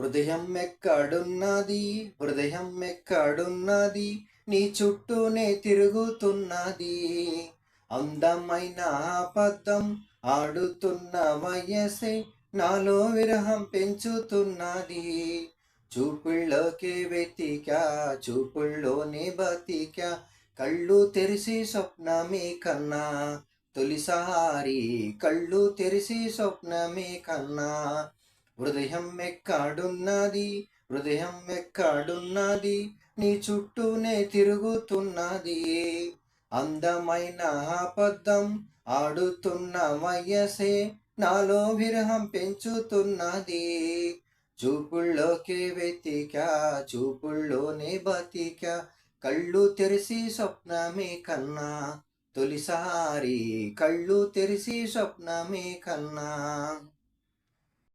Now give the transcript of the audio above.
హృదయం ఎక్కడున్నది? హృదయం ఎక్కడున్నది? నీ చుట్టూనే తిరుగుతున్నది. అందమైన అబద్ధం ఆడుతున్న వయసే నాలో విరహం పెంచుతున్నది. చూపుల్లోకే వెతికా చూపుల్లోనే బతికా కళ్ళు తెరిసి స్వప్నమే కన్నా తొలిసారి కళ్ళు తెరిసి స్వప్నమే కన్నా హృదయం ఎక్కడున్నది? హృదయం ఎక్కడున్నది? నీ చుట్టూనే తిరుగుతున్నది. అందమైన అబద్ధం ఆడుతున్న వయసే నాలో విరహం పెంచుతున్నది. చూపుల్లోకే వెతికా చూపుల్లోనే బతికా కళ్ళు తెరిసి స్వప్నమే కన్నా తొలిసారి కళ్ళు తెరిసి స్వప్నమే కన్నా.